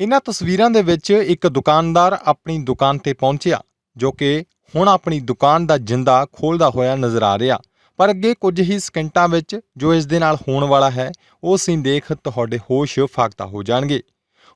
ਇਹਨਾਂ ਤਸਵੀਰਾਂ ਦੇ ਵਿੱਚ ਇੱਕ ਦੁਕਾਨਦਾਰ ਆਪਣੀ ਦੁਕਾਨ ਤੇ ਪਹੁੰਚਿਆ, ਜੋ ਕਿ ਹੁਣ ਆਪਣੀ ਦੁਕਾਨ ਦਾ ਜਿੰਦਾ ਖੋਲਦਾ ਹੋਇਆ ਨਜ਼ਰ ਆ ਰਿਹਾ। ਪਰ ਅੱਗੇ ਕੁਝ ਹੀ ਸਕਿੰਟਾਂ ਵਿੱਚ ਜੋ ਇਸ ਦੇ ਨਾਲ ਹੋਣ ਵਾਲਾ ਹੈ, ਉਹ ਸੀਨ ਦੇਖ ਤੁਹਾਡੇ ਹੋਸ਼ ਫਾਕਤਾ ਹੋ ਜਾਣਗੇ।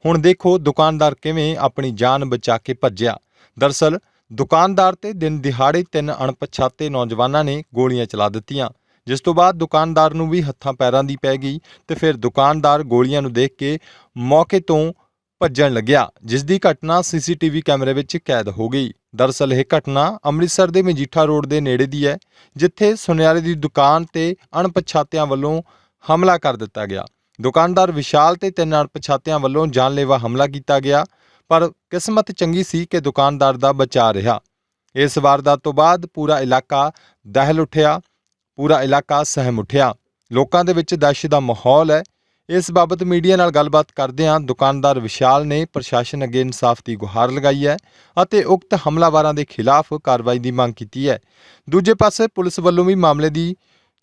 ਹੁਣ ਦੇਖੋ ਦੁਕਾਨਦਾਰ ਕਿਵੇਂ ਆਪਣੀ ਜਾਨ ਬਚਾ ਕੇ ਭੱਜਿਆ। ਦਰਸਲ, ਦੁਕਾਨਦਾਰ ਤੇ ਦਿਨ ਦਿਹਾੜੇ ਤਿੰਨ ਅਣਪਛਾਤੇ ਨੌਜਵਾਨਾਂ ਨੇ ਗੋਲੀਆਂ ਚਲਾ ਦਿੱਤੀਆਂ। ਜਿਸ ਤੋਂ ਬਾਅਦ ਦੁਕਾਨਦਾਰ ਨੂੰ ਵੀ ਹੱਥਾਂ ਪੈਰਾਂ ਦੀ ਪੈ ਗਈ ਤੇ ਫਿਰ ਦੁਕਾਨਦਾਰ ਗੋਲੀਆਂ ਨੂੰ ਦੇਖ ਕੇ ਮੌਕੇ ਤੋਂ ਭੱਜਣ ਲੱਗਿਆ ਜਿਸ ਦੀ ਘਟਨਾ ਸੀਸੀਟੀਵੀ ਕੈਮਰੇ ਵਿੱਚ ਕੈਦ ਹੋ ਗਈ। ਦਰਅਸਲ ਇਹ ਘਟਨਾ ਅੰਮ੍ਰਿਤਸਰ ਦੇ ਮਜੀਠਾ ਰੋਡ ਦੇ ਨੇੜੇ ਦੀ ਹੈ, ਜਿੱਥੇ ਸੁਨਿਆਰੇ ਦੀ ਦੁਕਾਨ ਤੇ ਅਣਪਛਾਤਿਆਂ ਵੱਲੋਂ ਹਮਲਾ ਕਰ ਦਿੱਤਾ ਗਿਆ। ਦੁਕਾਨਦਾਰ ਵਿਸ਼ਾਲ ਤੇ ਤਿੰਨ ਅਣਪਛਾਤਿਆਂ ਵੱਲੋਂ ਜਾਨਲੇਵਾ ਹਮਲਾ ਕੀਤਾ ਗਿਆ, ਪਰ ਕਿਸਮਤ ਚੰਗੀ ਸੀ ਕਿ ਦੁਕਾਨਦਾਰ ਦਾ ਬਚਾ ਰਿਹਾ। ਇਸ ਵਾਰਦਾਤ ਤੋਂ ਬਾਅਦ ਪੂਰਾ ਇਲਾਕਾ ਦਹਿਲ ਉੱਠਿਆ, ਪੂਰਾ ਇਲਾਕਾ ਸਹਿਮ ਉੱਠਿਆ। ਲੋਕਾਂ ਦੇ ਵਿੱਚ ਦਹਿਸ਼ਤ ਦਾ ਮਾਹੌਲ ਹੈ ਇਸ ਬਾਬਤ ਮੀਡੀਆ ਨਾਲ ਗੱਲਬਾਤ ਕਰਦਿਆਂ ਦੁਕਾਨਦਾਰ ਵਿਸ਼ਾਲ ਨੇ ਪ੍ਰਸ਼ਾਸਨ ਅੱਗੇ ਇਨਸਾਫ ਦੀ ਗੁਹਾਰ ਲਗਾਈ ਹੈ ਅਤੇ ਉਕਤ ਹਮਲਾਵਰਾਂ ਦੇ ਖਿਲਾਫ ਕਾਰਵਾਈ ਦੀ ਮੰਗ ਕੀਤੀ ਹੈ। ਦੂਜੇ ਪਾਸੇ ਪੁਲਿਸ ਵੱਲੋਂ ਵੀ ਮਾਮਲੇ ਦੀ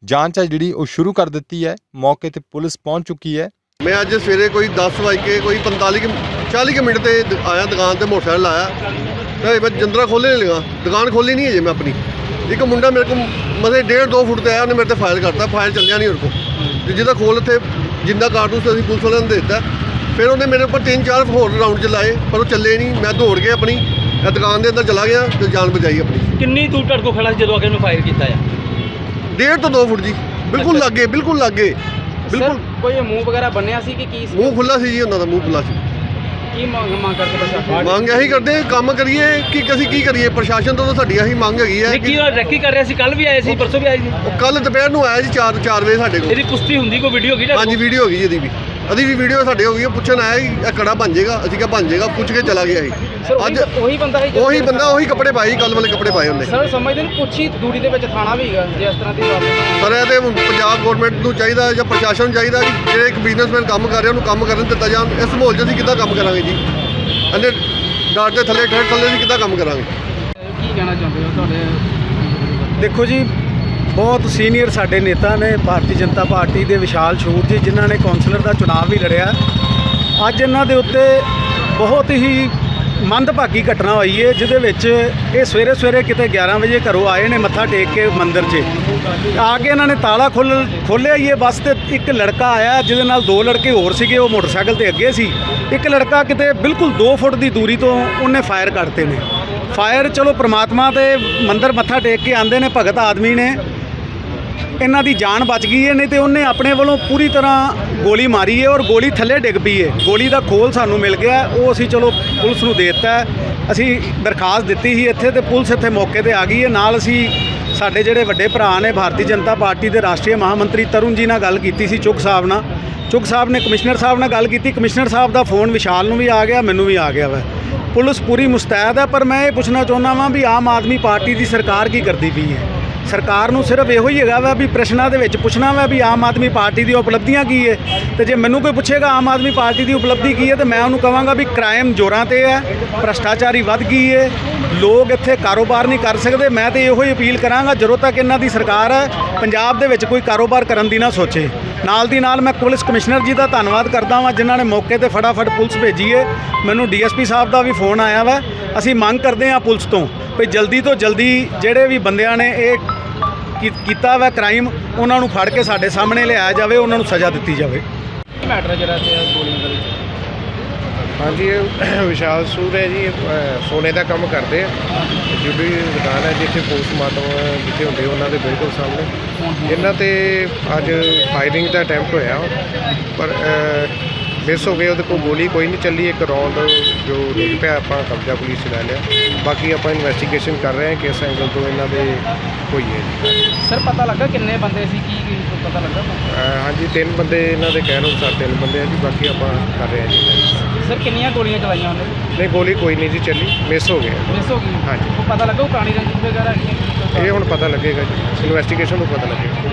ਜਾਂਚ ਹੈ ਜਿਹੜੀ ਉਹ ਸ਼ੁਰੂ ਕਰ ਦਿੱਤੀ ਹੈ। ਮੌਕੇ ਤੇ ਪੁਲਿਸ ਪਹੁੰਚ ਚੁੱਕੀ ਹੈ। ਮੈਂ ਅੱਜ ਸਵੇਰੇ ਕੋਈ 10 ਵਜੇ ਕੇ ਕੋਈ 45 ਕੁ- 40 ਕੁ ਮਿੰਟ ਤੇ ਦ- ਆਇਆ ਦੁਕਾਨ ਤੇ ਮੋਟਰਸਾਈਕਲ ਲਾਇਆ। ਤੇ ਮੈਂ ਜੰਦਰਾ ਖੋਲ੍ਹਣ ਨਹੀਂ ਲਗਾ, ਦੁਕਾਨ ਖੋਲ੍ਹੀ ਨਹੀਂ ਅਜੇ ਮੈਂ ਆਪਣੀ। ਇੱਕ ਮੁੰਡਾ ਮੇਰੇ ਕੋਲ ਮਸੇ 1.5 2 ਫੁੱਟ ਤੇ ਆਇਆ, ਉਹਨੇ ਮੇਰੇ ਤੇ ਫਾਇਰ ਕਰਤਾ ਫਾਇਰ ਚੱਲਿਆ ਨਹੀਂ ਉਹਦੇ ਕੋਲ। ਤੇ ਜਿਹਦਾ ਖੋਲ ਇੱਥੇ ਜਿੰਦਾ ਕਾਰਤੂਸ ਅਸੀਂ ਪੁਲਿਸ ਵਾਲਿਆਂ ਨੂੰ ਦੇ ਦਿੱਤਾ ਫਿਰ ਉਹਨੇ ਮੇਰੇ ਉੱਪਰ ਤਿੰਨ ਚਾਰ ਹੋਰ ਰਾਉਂਡ ਚਲਾਏ ਪਰ ਉਹ ਚੱਲੇ ਨਹੀਂ। ਮੈਂ ਦੌੜ ਕੇ ਆਪਣੀ ਦੁਕਾਨ ਦੇ ਅੰਦਰ ਚਲਾ ਗਿਆ ਤੇ ਜਾਨ ਬਚਾਈ ਆਪਣੀ। ਕਿੰਨੀ ਦੂਰ ਕੋਲ ਖੜਾ ਸੀ ਜਦੋਂ ਕੇ ਉਹਨੂੰ ਫਾਇਰ ਕੀਤਾ ਆ? 1.5 ਤੋਂ 2 ਫੁੱਟ ਜੀ। ਬਿਲਕੁਲ। ਲੱਗੇ ਬਿਲਕੁਲ ਲੱਗੇ। ਬਿਲਕੁਲ। ਕੋਈ ਮੂੰਹ ਵਗੈਰਾ ਬੰਨਿਆ ਸੀ ਕਿ ਕੀ ਸੀ? ਮੂੰਹ ਖੁੱਲਾ ਸੀ ਜੀ ਉਹਨਾਂ ਦਾ ਮੂੰਹ ਖੁੱਲਾ ਸੀ। ਕੀ ਮੰਗ ਮੰਗ ਕਰਦੇ ਪ੍ਰਸ਼ਾਸਨ ਮੰਗ ਇਹੀ ਕਰਦੇ ਕੰਮ ਕਰੀਏ ਕਿ ਅਸੀਂ ਕੀ ਕਰੀਏ? ਪ੍ਰਸ਼ਾਸਨ ਤੋਂ ਤਾਂ ਸਾਡੀ ਇਹੀ ਮੰਗ ਹੈਗੀ ਹੈ ਕਿ ਉਹ ਰੈਕੀ ਕਰ ਰਿਹਾ ਸੀ? ਕੱਲ ਵੀ ਆਏ ਸੀ ਪਰਸੋਂ ਵੀ ਆਏ ਸੀ? ਕੱਲ ਦੁਪਹਿਰ ਨੂੰ ਆਇਆ ਜੀ 4 4 ਵਜੇ ਸਾਡੇ ਕੋਲ। ਇਹਦੀ ਪੁਸ਼ਟੀ ਹੁੰਦੀ ਕੋਈ ਵੀਡੀਓ ਕੀ ਹਾਂਜੀ ਵੀਡੀਓ ਹੋ ਗਈ ਜੀ ਇਹਦੀ ਵੀ। ਅਦੀ ਵੀ ਵੀਡੀਓ ਸਾਡੇ ਹੋ ਗਈ ਹੈ, ਪੁੱਛਣ ਆਇਆ ਜੀ ਇਹ ਕੜਾ ਬਣ ਜਾਏਗਾ? ਅਸੀਂ ਕਿਹਾ ਬਣ ਜਾਏਗਾ ਪੁੱਛ ਕੇ ਚਲਾ ਗਿਆ ਸੀ। ਅੱਜ ਉਹੀ ਬੰਦਾ ਹੈ ਉਹੀ ਬੰਦਾ ਉਹੀ ਕੱਪੜੇ ਪਾਏ ਕੱਲ ਵਾਲੇ ਕੱਪੜੇ ਪਾਏ ਉਹਨੇ। ਸਰ ਸਮਝਦੇ ਨੇ ਕੁਛ ਹੀ ਦੂਰੀ ਦੇ ਵਿੱਚ ਥਾਣਾ ਵੀ ਹੈਗਾ ਜੇ ਇਸ ਤਰ੍ਹਾਂ ਦੀ ਪ੍ਰੋਬਲਮ ਪਰ ਇਹ ਤੇ ਪੰਜਾਬ ਗਵਰਨਮੈਂਟ ਨੂੰ ਚਾਹੀਦਾ ਜਾਂ ਪ੍ਰਸ਼ਾਸਨ ਨੂੰ ਚਾਹੀਦਾ ਕਿ ਜਿਹੜੇ ਇੱਕ ਬਿਜ਼ਨਸਮੈਨ ਕੰਮ ਕਰ ਰਿਹਾ ਉਹਨੂੰ ਕੰਮ ਕਰਨ ਦਿੱਤਾ ਜਾਣ ਇਸ ਮਾਹੌਲ 'ਚ ਅਸੀਂ ਕਿੱਦਾਂ ਕੰਮ ਕਰਾਂਗੇ ਜੀ? ਅੰਨੇ ਡਾਟ ਦੇ ਥੱਲੇ ਠੇਠ ਥੱਲੇ ਅਸੀਂ ਕਿੱਦਾਂ ਕੰਮ ਕਰਾਂਗੇ? ਕੀ ਕਹਿਣਾ ਚਾਹੁੰਦੇ ਹੋ ਤੁਹਾਡੇ? ਦੇਖੋ ਜੀ ਬਹੁਤ ਸੀਨੀਅਰ ਸਾਡੇ ਨੇਤਾ ਨੇ ਭਾਰਤੀ ਜਨਤਾ ਪਾਰਟੀ ਦੇ ਵਿਸ਼ਾਲ ਸ਼ੂਰ ਜੀ ਜਿਨ੍ਹਾਂ ਨੇ ਕੌਂਸਲਰ ਦਾ ਚੁਣਾਵ ਵੀ ਲੜਿਆ। ਅੱਜ ਇਹਨਾਂ ਦੇ ਉੱਤੇ ਬਹੁਤ ਹੀ ਮੰਦਭਾਗੀ ਘਟਨਾ ਹੋਈ ਹੈ ਜਿਹਦੇ ਵਿੱਚ ਇਹ ਸਵੇਰੇ ਸਵੇਰੇ ਕਿਤੇ 11 ਵਜੇ ਘਰੋਂ ਆਏ ਨੇ ਮੱਥਾ ਟੇਕ ਕੇ ਮੰਦਿਰ 'ਚ। ਆ ਕੇ ਇਹਨਾਂ ਨੇ ਤਾਲਾ ਖੋਲ, ਖੋਲ੍ਹਿਆ ਹੀ ਇਹ ਬਸ ਤੇ ਇੱਕ ਲੜਕਾ ਆਇਆ, ਜਿਹਦੇ ਨਾਲ ਦੋ ਲੜਕੇ ਹੋਰ ਸੀਗੇ, ਉਹ ਮੋਟਰਸਾਈਕਲ ਤੇ ਅੱਗੇ ਸੀ। ਇੱਕ ਲੜਕਾ ਕਿਤੇ ਬਿਲਕੁਲ 2 ਫੁੱਟ ਦੀ ਦੂਰੀ ਤੋਂ ਉਹਨੇ ਫਾਇਰ ਕਰਤੇ ਨੇ। ਫਾਇਰ, ਚਲੋ ਪ੍ਰਮਾਤਮਾ ਤੇ ਮੰਦਰ ਮੱਥਾ ਟੇਕ ਕੇ ਆਂਦੇ ਨੇ, ਭਗਤ ਆਦਮੀ ਨੇ। ਇਹਨਾਂ ਦੀ ਜਾਨ ਬਚ ਗਈ ਹੈ, ਨਹੀਂ ਤੇ ਉਹਨੇ ਆਪਣੇ ਵੱਲੋਂ ਪੂਰੀ ਤਰ੍ਹਾਂ ਗੋਲੀ ਮਾਰੀ ਹੈ ਔਰ ਗੋਲੀ ਥੱਲੇ ਡਿੱਗ ਪਈ ਹੈ। ਗੋਲੀ ਦਾ ਖੋਲ ਸਾਨੂੰ ਮਿਲ ਗਿਆ, ਉਹ ਅਸੀਂ ਚਲੋ ਪੁਲਿਸ ਨੂੰ ਦੇ ਦਿੱਤਾ ਅਸੀਂ ਦਰਖਾਸਤ ਦਿੱਤੀ ਸੀ ਇੱਥੇ ਤੇ ਪੁਲਿਸ ਇੱਥੇ ਮੌਕੇ ਤੇ ਆ ਗਈ ਹੈ। ਨਾਲ ਅਸੀਂ ਸਾਡੇ ਜਿਹੜੇ ਵੱਡੇ ਭਰਾ ਨੇ, ਭਾਰਤੀ ਜਨਤਾ ਪਾਰਟੀ ਦੇ ਰਾਸ਼ਟਰੀ ਮਹਾਮੰਤਰੀ ਤਰੁਣ ਜੀ ਨਾਲ ਗੱਲ ਕੀਤੀ ਸੀ ਚੁੱਕ ਸਾਹਿਬ ਨਾਲ। ਚੁੱਕ ਸਾਹਿਬ ਨੇ ਕਮਿਸ਼ਨਰ ਸਾਹਿਬ ਨਾਲ ਗੱਲ ਕੀਤੀ, ਕਮਿਸ਼ਨਰ ਸਾਹਿਬ ਦਾ ਫੋਨ ਵਿਸ਼ਾਲ ਨੂੰ ਵੀ ਆ ਗਿਆ, ਮੈਨੂੰ ਵੀ ਆ ਗਿਆ ਵਾ। ਪੁਲਿਸ ਪੂਰੀ ਮੁਸਤੈਦ ਹੈ, ਪਰ ਮੈਂ ਇਹ ਪੁੱਛਣਾ ਚਾਹੁੰਦਾ ਵਾਂ ਵੀ ਆਮ ਆਦਮੀ ਪਾਰਟੀ ਦੀ ਸਰਕਾਰ ਕੀ ਕਰਦੀ ਪਈ ਹੈ? ਸਰਕਾਰ ਨੂੰ ਸਿਰਫ ਇਹੋ ਹੀ ਹੈਗਾ ਵਾ ਵੀ ਪ੍ਰਸ਼ਨਾਂ ਦੇ ਵਿੱਚ ਪੁੱਛਣਾ ਵਾ ਵੀ ਆਮ ਆਦਮੀ ਪਾਰਟੀ ਦੀ ਉਪਲਬਧੀਆਂ ਕੀ ਹੈ ਤੇ ਜੇ ਮੈਨੂੰ ਕੋਈ ਪੁੱਛੇਗਾ ਆਮ ਆਦਮੀ ਪਾਰਟੀ ਦੀ ਉਪਲਬਧੀ ਕੀ ਹੈ ਤੇ ਮੈਂ ਉਹਨੂੰ ਕਹਾਂਗਾ ਵੀ ਕ੍ਰਾਈਮ ਜ਼ੋਰਾਂ ਤੇ ਹੈ, ਭ੍ਰਸ਼ਟਾਚਾਰੀ ਵੱਧ ਗਈ ਹੈ ਲੋਕ ਇੱਥੇ ਕਾਰੋਬਾਰ ਨਹੀਂ ਕਰ ਸਕਦੇ। ਮੈਂ ਤੇ ਇਹੋ ਹੀ ਅਪੀਲ ਕਰਾਂਗਾ, ਜਦੋਂ ਤੱਕ ਇਹਨਾਂ ਦੀ ਸਰਕਾਰ ਹੈ ਪੰਜਾਬ ਦੇ ਵਿੱਚ ਕੋਈ ਕਾਰੋਬਾਰ ਕਰਨ ਦੀ ਨਾ ਸੋਚੇ। ਨਾਲ ਦੀ ਨਾਲ ਮੈਂ ਪੁਲਿਸ ਕਮਿਸ਼ਨਰ ਜੀ ਦਾ ਧੰਨਵਾਦ ਕਰਦਾ ਹਾਂ ਜਿਨ੍ਹਾਂ ਨੇ ਮੌਕੇ ਤੇ ਫਟਾਫਟ ਪੁਲਿਸ ਭੇਜੀ ਹੈ ਮੈਨੂੰ ਡੀਐਸਪੀ ਸਾਹਿਬ ਦਾ ਵੀ ਫੋਨ ਆਇਆ ਵਾ। ਅਸੀਂ ਮੰਗ ਕਰਦੇ ਹਾਂ ਪੁਲਿਸ ਤੋਂ ਵੀ ਜਲਦੀ ਤੋਂ ਜਲਦੀ ਜਿਹੜੇ ਵੀ ਬੰਦਿਆਂ ਨੇ ਇਹ ਕੀ- ਕੀਤਾ ਵਾ ਕ੍ਰਾਈਮ ਉਹਨਾਂ ਨੂੰ ਫੜ ਕੇ ਸਾਡੇ ਸਾਹਮਣੇ ਲਿਆਇਆ ਜਾਵੇ ਉਹਨਾਂ ਨੂੰ ਸਜ਼ਾ ਦਿੱਤੀ ਜਾਵੇ। ਕੀ ਮੈਟਰ ਹੈ ਜਿਹੜਾ ਇੱਥੇ ਗੋਲੀਆਂ ਦਾ? ਵਿੱਚ ਹਾਂਜੀ ਇਹ ਵਿਸ਼ਾਲ ਸੂਰ ਹੈ ਜੀ ਇਹ, ਅਹ, ਸੋਨੇ ਦਾ ਕੰਮ ਕਰਦੇ ਆ। ਜੁਡੀ ਦੁਕਾਨ ਹੈ ਜਿੱਥੇ ਪੋਸਟਮਾਰਟਮ ਜਿੱਥੇ ਹੁੰਦੇ ਉਹਨਾਂ ਦੇ ਬਿਲਕੁਲ ਸਾਹਮਣੇ। ਇਹਨਾਂ ਤੇ ਅੱਜ ਫਾਇਰਿੰਗ ਦਾ ਅਟੈਂਪਟ ਹੋਇਆ। ਪਰ ਮਿਸ ਹੋ ਗਏ ਉਹਦੇ ਕੋਲ ਗੋਲੀ ਕੋਈ ਨਹੀਂ ਚੱਲੀ ਇੱਕ ਰੌਂਡ ਜੋ ਡਿੱਗ ਪਿਆ ਆਪਾਂ ਕਬਜ਼ਾ ਪੁਲਿਸ 'ਚ ਲੈ ਲਿਆ। ਬਾਕੀ ਆਪਾਂ ਇਨਵੈਸਟੀਗੇਸ਼ਨ ਕਰ ਰਹੇ ਹਾਂ ਕਿਸ ਐਂਗਲ ਤੋਂ ਇਹਨਾਂ ਦੇ ਹੋਈ ਹੈ ਜੀ। ਸਰ ਪਤਾ ਲੱਗਾ ਕਿੰਨੇ ਬੰਦੇ ਸੀ ਕੀ ਕੀ ਪਤਾ ਲੱਗਾ? ਅਹ, ਹਾਂਜੀ ਤਿੰਨ ਬੰਦੇ ਇਹਨਾਂ ਦੇ ਕਹਿਣ ਅਨੁਸਾਰ ਤਿੰਨ ਬੰਦੇ ਆ ਜੀ ਬਾਕੀ ਆਪਾਂ ਕਰ ਰਹੇ ਹਾਂ ਜੀ। ਸਰ ਕਿੰਨੀਆਂ ਗੋਲੀਆਂ ਚਲਾਈਆਂ ਉਹਨੇ? ਨਹੀਂ ਗੋਲੀ ਕੋਈ ਨਹੀਂ ਜੀ ਚੱਲੀ ਮਿਸ ਹੋ ਗਿਆ ਮਿਸ ਹੋ ਗਈ? ਹਾਂਜੀ। ਉਹ ਪਤਾ ਲੱਗਾ ਉਹ ਪੁਰਾਣੀ ਰੰਜਿਸ਼ ਵਗੈਰਾ ਹੈਗੀ ਹੈ? ਇਹ ਹੁਣ ਪਤਾ ਲੱਗੇਗਾ ਜੀ ਇਨਵੈਸਟੀਗੇਸ਼ਨ ਨੂੰ ਪਤਾ ਲੱਗੇਗਾ।